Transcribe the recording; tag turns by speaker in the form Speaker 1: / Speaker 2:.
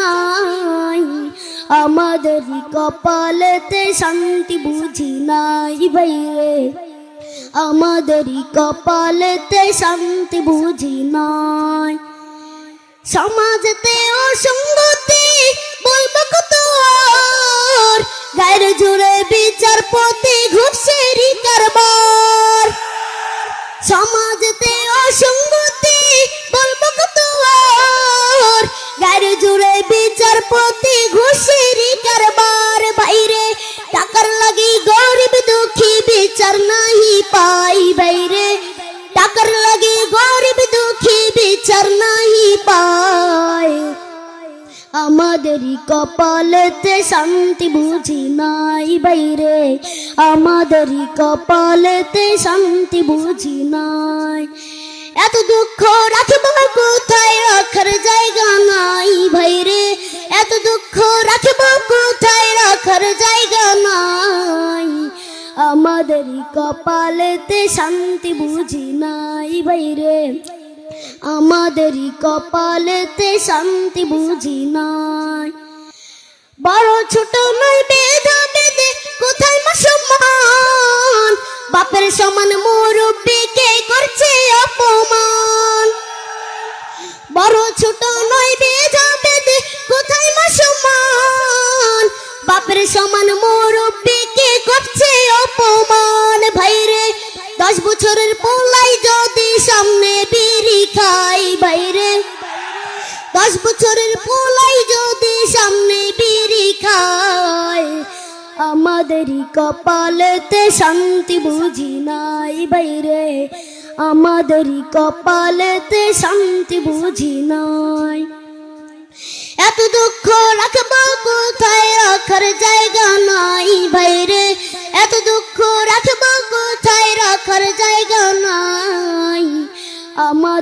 Speaker 1: নাই। আমাদের কপালেতে শান্তি বুঝি নাই ভাইরে আমাদেরই কপালেতে শান্তি বুঝি নাই। সমাজেতে অসঙ্গতি বলব কত গায়ের জুড়ে বিচারপতি বিচারপতি ঘুষেরই কারবার বাইরে। টাকার লাগি গরিব দুঃখী বিচার নাহি পাই বাইরে। টাকার লাগি গরিব দুঃখী বিচার নাহি কপালেতে শান্তি বুঝি নাই বাইরে। আমাদেরই কপালেতে শান্তি বুঝি নাই। এত দুঃখ রাখিব কোথায়? রাখার জায়গা আমাদেরই কপালেতে শান্তি বুঝি নাই বাইরে আমাদেরই কপালেতে শান্তি বুঝি নাই। বড় ছোট নয় বেধা বেদে কোথায় মুসলমান বাপের সমান মুরব্বীকে করছে অপমান। বড় ছোট নয় দশ বছরের পোলাই যদি সামনে বিড়ি খায়, আমাদেরই কপালেতে শান্তি বুঝি নাই বাইরে। আমাদেরই কপালেতে শান্তি বুঝি নাই। এত দুঃখ রাখব কোথায়? রাখার জায়গা নাই বাইরে।